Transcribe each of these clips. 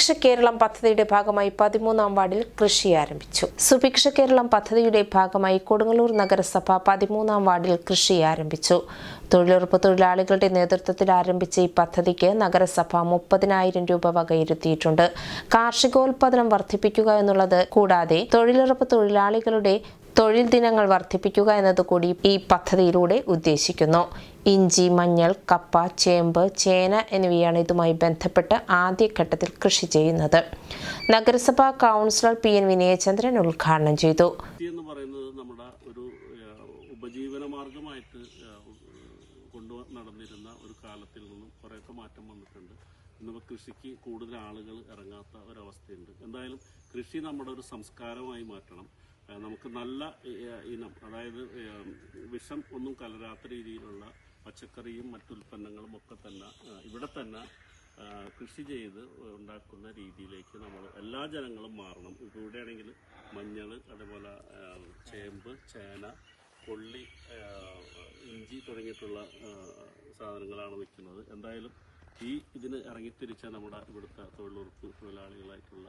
സുഭിക്ഷ കേരളം പദ്ധതിയുടെ ഭാഗമായി പതിമൂന്നാം വാർഡിൽ കൃഷി ആരംഭിച്ചു. സുഭിക്ഷ കേരളം പദ്ധതിയുടെ ഭാഗമായി കൊടുങ്ങല്ലൂർ നഗരസഭ പതിമൂന്നാം വാർഡിൽ കൃഷി ആരംഭിച്ചു. തൊഴിലുറപ്പ് തൊഴിലാളികളുടെ നേതൃത്വത്തിൽ ആരംഭിച്ച ഈ പദ്ധതിക്ക് നഗരസഭ മുപ്പതിനായിരം രൂപ വകയിരുത്തിയിട്ടുണ്ട്. കാർഷികോൽപാദനം വർദ്ധിപ്പിക്കുക എന്നുള്ളത് കൂടാതെ തൊഴിലുറപ്പ് തൊഴിലാളികളുടെ തൊഴിൽ ദിനങ്ങൾ വർദ്ധിപ്പിക്കുക എന്നതുകൂടി ഈ പദ്ധതിയിലൂടെ ഉദ്ദേശിക്കുന്നു. ഇഞ്ചി മഞ്ഞൾ കപ്പ ചേമ്പ് ചേന എന്നിവയാണ് ഇതുമായി ബന്ധപ്പെട്ട് ആദ്യഘട്ടത്തിൽ കൃഷി ചെയ്യുന്നത്. നഗരസഭാ കൗൺസിലർ പി എൻ വിനയചന്ദ്രൻ ഉദ്ഘാടനം ചെയ്തു. എന്ന് പറയുന്നത് നമ്മുടെ ഒരു നടന്നിരുന്ന ഒരു കാലത്തിൽ നിന്നും കുറേയൊക്കെ മാറ്റം വന്നിട്ടുണ്ട്. നമുക്ക് കൃഷിക്ക് കൂടുതൽ ആളുകൾ ഇറങ്ങാത്ത ഒരവസ്ഥയുണ്ട്. എന്തായാലും കൃഷി നമ്മുടെ ഒരു സംസ്കാരമായി മാറ്റണം. നമുക്ക് നല്ല ഇനം അതായത് വിഷം ഒന്നും കലരാത്ത രീതിയിലുള്ള പച്ചക്കറിയും മറ്റുൽപ്പന്നങ്ങളും ഒക്കെ തന്നെ ഇവിടെ തന്നെ കൃഷി ചെയ്ത് ഉണ്ടാക്കുന്ന രീതിയിലേക്ക് നമ്മൾ എല്ലാ ജനങ്ങളും മാറണം. ഇപ്പോൾ ഇവിടെയാണെങ്കിൽ മഞ്ഞൾ അതേപോലെ ചേമ്പ് ചേന കൊള്ളി ഇഞ്ചി തുടങ്ങിയിട്ടുള്ള സാധനങ്ങളാണ് വിൽക്കുന്നത് എന്തായാലും ഈ ഇതിന് ഇറങ്ങിത്തിരിച്ച നമ്മുടെ ഇവിടുത്തെ തൊഴിലുറപ്പ് തൊഴിലാളികളായിട്ടുള്ള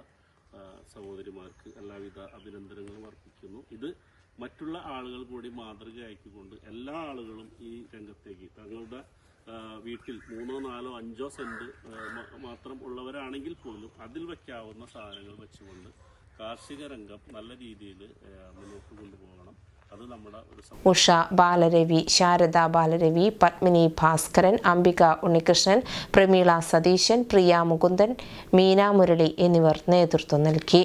സഹോദരിമാർക്ക് എല്ലാവിധ അഭിനന്ദനങ്ങളും അർപ്പിക്കുന്നു. ഇത് മറ്റുള്ള ആളുകൾ കൂടി മാതൃകയാക്കിക്കൊണ്ട് എല്ലാ ആളുകളും ഈ രംഗത്തേക്ക് തങ്ങളുടെ വീട്ടിൽ മൂന്നോ നാലോ അഞ്ചോ സെന്റ് മാത്രം ഉള്ളവരാണെങ്കിൽ പോലും അതിൽ വയ്ക്കാവുന്ന സാധനങ്ങൾ വെച്ചുകൊണ്ട് കാർഷിക രംഗം നല്ല രീതിയിൽ മുന്നോട്ട് കൊണ്ടുപോകണം. ഉഷ ബാലരവി ശാരദ ബാലരവി പത്മിനി ഭാസ്കരൻ അംബിക ഉണ്ണികൃഷ്ണൻ പ്രമീള സതീശൻ പ്രിയ മുകുന്ദൻ മീന മുരളി എന്നിവർ നേതൃത്വം നൽകി.